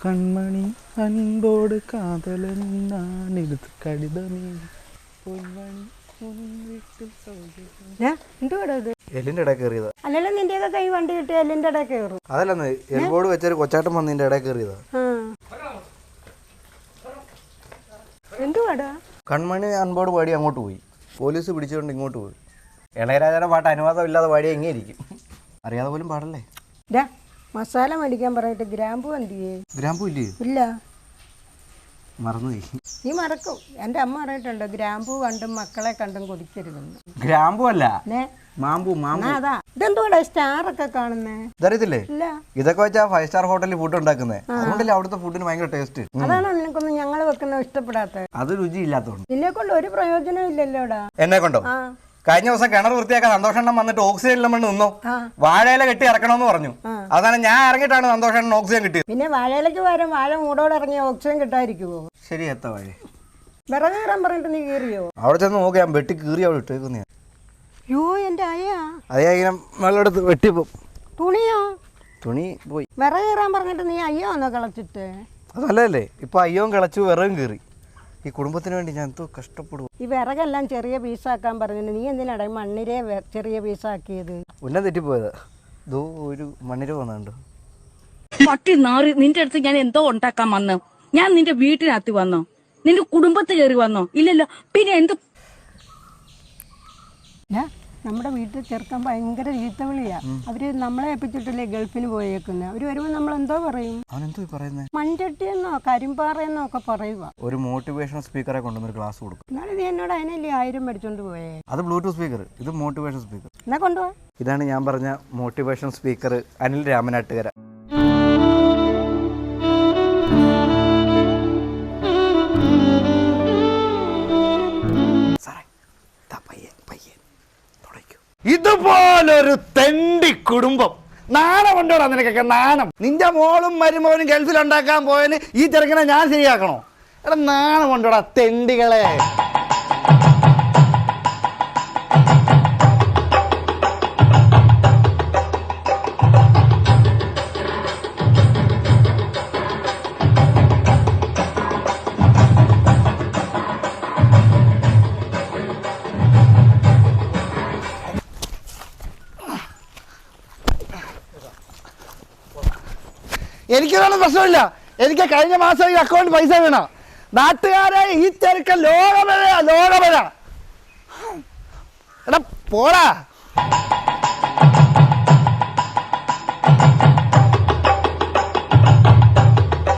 കൺമണി അൻപോട് കാതലൻ ഞാനെടുത്ത് കടിതമേ. പൊന്മണി എല്ലിന്റെ ഇടയിൽ കയറിയതാ. അല്ലല്ലോ നിന്റെയൊക്കെ കൈ വണ്ടി കിട്ടി എല്ലിന്റെ ഇടയിൽ കയറും. അതല്ലെന്ന് എൽബോർഡ് വെച്ചൊരു കൊച്ചാട്ടം വന്ന് നിന്റെ ഇടയിൽ കയറിയതാ. എന്തുവാടാ? കൺമണി അൻപോട് പാടി അങ്ങോട്ട് പോയി. പോലീസ് പിടിച്ചുകൊണ്ട് ഇങ്ങോട്ട് പോയി. ഇളയരാജയുടെ പാട്ട് അനുവാദം ഇല്ലാതെ പാടിയ എങ്ങനെ ഇരിക്കും അറിയാതെ പോലും പാടല്ലേ? മസാല മേടിക്കാൻ പറയട്ടെ ഗ്രാമ്പു എന്തിയേ ഗ്രാമ്പു ഇല്ലേ? ഇല്ല. മറന്നുപോയി. നീ മറക്കും. എന്റെ അമ്മ പറഞ്ഞിട്ടുണ്ടോ ഗ്രാമ്പു കണ്ടും മക്കളെ കണ്ടും കൊതിക്കരുതെന്ന്. ഗ്രാമ്പു അല്ല. മാമ്പു മാമ്പു. അതാ. ഇതെന്തുവാടാ സ്റ്റാറൊക്കെ കാണുന്നേ? ഇതറിയത്തില്ലേ? ഇല്ല. ഇതൊക്കെ വെച്ചാ ഫൈവ് സ്റ്റാർ ഹോട്ടലിൽ ഫുഡ് ഉണ്ടാക്കുന്നത് അതുകൊണ്ടല്ലേ അവിടുത്തെ ഫുഡിന് ഭയങ്കര ടേസ്റ്റ് അതാണോ നിനക്കൊന്നും ഞങ്ങൾ വെക്കുന്ന ഇഷ്ടപ്പെടാത്തത്? അത് രുചി ഇല്ലാത്തതുകൊണ്ട് നിന്നെ കൊണ്ട് ഒരു പ്രയോജനം ഇല്ലല്ലോടാ. എന്നെ കൊണ്ടോ കഴിഞ്ഞ ദിവസം കിണർ വൃത്തിയാക്കാൻ സന്തോഷണ്ണം വന്നിട്ട് ഓക്സിജൻ മണ്ണ് നിന്നോ. വാഴയില കെട്ടി ഇറക്കണമെന്ന് പറഞ്ഞു. അതാണ് ഞാൻ ഇറങ്ങിയിട്ടാണ് സന്തോഷണ്ണൻ ഓക്സിജൻ കിട്ടിയത്. പിന്നെ വാഴയിലേക്ക് വരും വാഴ മൂടോടെ ഇറങ്ങിയ ഓക്സിജൻ കിട്ടാതിരിക്കുവോ? ശരി എത്ത വാഴ. വിറക് കയറാൻ പറഞ്ഞിട്ട് നീ കീറിയോ? അവിടെ ചെന്ന് നോക്കി ഞാൻ വെട്ടി കീറി അവിടെ ഇട്ടേക്കുന്ന യോ എന്റെ അയ്യാ അയ്യാ ഇങ്ങനെ വെള്ളമെടുത്ത് വെട്ടിപ്പോ തുണിയോ? തുണി പോയി. വിറക് കയറാൻ പറഞ്ഞിട്ട് നീ അയ്യോ ഒന്ന് കളച്ചിട്ട്. അതല്ലേ ഇപ്പൊ അയ്യോ കിളച്ചു വിറകും കീറി. ഈ കുടുംബത്തിന് വേണ്ടി ഞാൻ എന്തോ കഷ്ടപ്പെടും ഈ വിറകെല്ലാം ചെറിയ പീസാക്കാൻ പറഞ്ഞു നീ എന്തിനാടാ ഈ മണ്ണിരെ വെ- ചെറിയ പീസാക്കിയത്? ഉന്നം തെറ്റിപ്പോയത്. ദോ ഒരു മണ്ണിര വന്നുണ്ട് പട്ടി നാറി നിന്റെ അടുത്ത് ഞാൻ എന്തോ ഉണ്ടാക്കാൻ വന്നു. ഞാൻ നിന്റെ വീട്ടിനകത്ത് വന്നോ. നിന്റെ കുടുംബത്തിൽ കയറി വന്നോ. ഇല്ലല്ലോ. പിന്നെ എന്തോ ഞാ നമ്മുടെ വീട്ടിൽ ചെറുക്കാൻ ഭയങ്കര ചീത്ത വിളിയാ അവർ നമ്മളെ ഏൽപ്പിച്ചിട്ടല്ലേ ഗൾഫിന് പോയേക്കുന്നത് അവർ വരുമ്പോ നമ്മൾ എന്തോ പറയും മൺചട്ടി എന്നോ കരിമ്പാറ എന്നോ ഒക്കെ പറയുക ഒരു മോട്ടിവേഷൻ സ്പീക്കറെ കൊണ്ടുവന്നൊരു ക്ലാസ് കൊടുക്കും. എന്നാലും നീ എന്നോട് അതിനല്ലേ ആയിരം മേടിച്ചോണ്ട് പോയേ? അത് ബ്ലൂടൂത്ത് സ്പീക്കർ ഇത് മോട്ടിവേഷൻ സ്പീക്കർ എന്നാ കൊണ്ടുപോവാ ഇതാണ് ഞാൻ പറഞ്ഞ മോട്ടിവേഷൻ സ്പീക്കർ അനിൽ രാമനാട്ടുകര. ഇതുപോലൊരു തെണ്ടി കുടുംബം. നാണം കൊണ്ടോടാ നിനക്കൊക്കെ നാണം? നിന്റെ മോളും മരുമോനും ഗൾഫിൽ ഉണ്ടാക്കാൻ പോയതിന് ഈ ചെറുക്കനെ ഞാൻ ശരിയാക്കണോ? എടാ നാണം കൊണ്ടോടാ തെണ്ടികളെ? എനിക്കൊന്നും പ്രശ്നമില്ല. എനിക്ക് കഴിഞ്ഞ മാസം ഈ അക്കൗണ്ട് പൈസ വേണം. നാട്ടുകാരെ ഈ ചെറുക്കൻ ലോകമഴ ലോകമഴ. എടാ പോടാ.